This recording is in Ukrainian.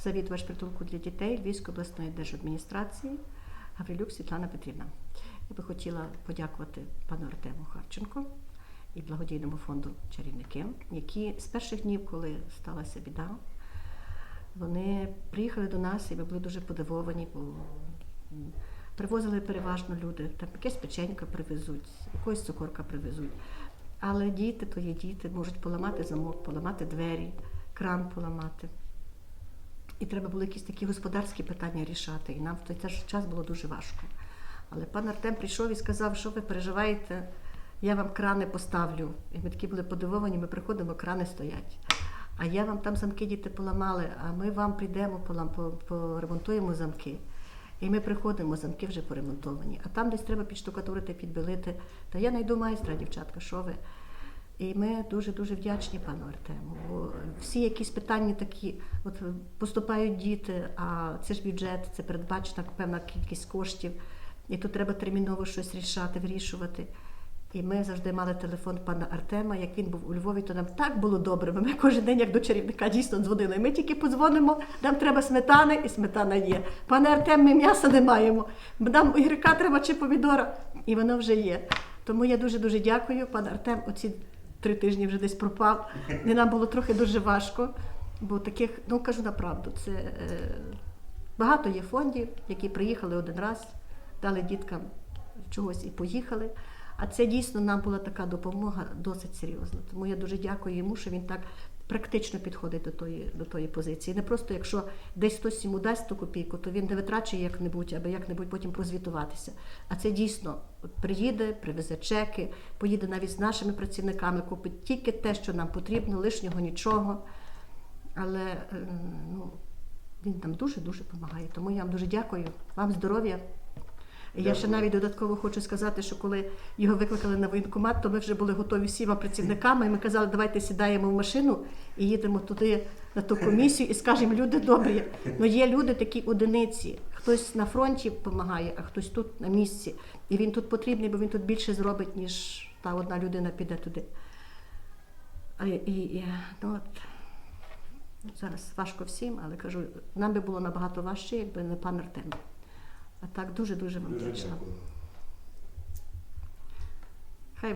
завідувач притулку для дітей Львівської обласної держадміністрації Гаврилюк Світлана Петрівна. Я би хотіла подякувати пану Артему Харченко і благодійному фонду Чарівники, які з перших днів, коли сталася біда, вони приїхали до нас і ми були дуже подивовані, бо привозили переважно люди, там якесь печенька привезуть, якогось цукорка привезуть. Але діти то є діти, можуть поламати замок, поламати двері, кран поламати. І треба було якісь такі господарські питання рішати. І нам в той час було дуже важко. Але пан Артем прийшов і сказав, що ви переживаєте, я вам крани поставлю. І ми такі були подивовані, ми приходимо, крани стоять. А я вам там замки діти поламали, а ми вам прийдемо, поремонтуємо замки. І ми приходимо, замки вже поремонтовані. А там десь треба підштукатурити, підбілити. Та я знайду майстра, дівчатка, що ви? І ми дуже-дуже вдячні пану Артему. Бо всі якісь питання такі, от поступають діти, а це ж бюджет, це передбачена певна кількість коштів, і тут треба терміново щось рішати, вирішувати. І ми завжди мали телефон пана Артема. Як він був у Львові, то нам так було добре. бо Ми кожен день, як до чарівника, дійсно дзвонили. Ми тільки подзвонимо, нам треба сметани, і сметана є. Пане Артем, ми м'яса не маємо. Нам огірка треба чи помідора, і воно вже є. Тому я дуже дуже дякую. Пан Артем, оці три тижні вже десь пропав. І нам було трохи дуже важко, бо таких, ну кажу на правду, це е, багато є фондів, які приїхали один раз, дали діткам чогось і поїхали. А це дійсно нам була така допомога досить серйозна. Тому я дуже дякую йому, що він так практично підходить до тої, до тої позиції. Не просто якщо десь хтось йому дасть ту копійку, то він не витрачує як-небудь, аби як-небудь потім прозвітуватися. А це дійсно приїде, привезе чеки, поїде навіть з нашими працівниками, купить тільки те, що нам потрібно, лишнього нічого. Але е, ну, він нам дуже-дуже допомагає. Тому я вам дуже дякую. Вам здоров'я. Я ще навіть додатково хочу сказати, що коли його викликали на воєнкомат, то ми вже були готові всіма працівниками, і ми казали, давайте сідаємо в машину і їдемо туди на ту комісію і скажемо, люди добрі. Ну є люди такі одиниці. Хтось на фронті допомагає, а хтось тут на місці. І він тут потрібний, бо він тут більше зробить, ніж та одна людина піде туди. А, і, і, ну, от, зараз важко всім, але кажу, нам би було набагато важче, якби не пан Артем. А так дуже-дуже вам Дуже вдячна. дякую.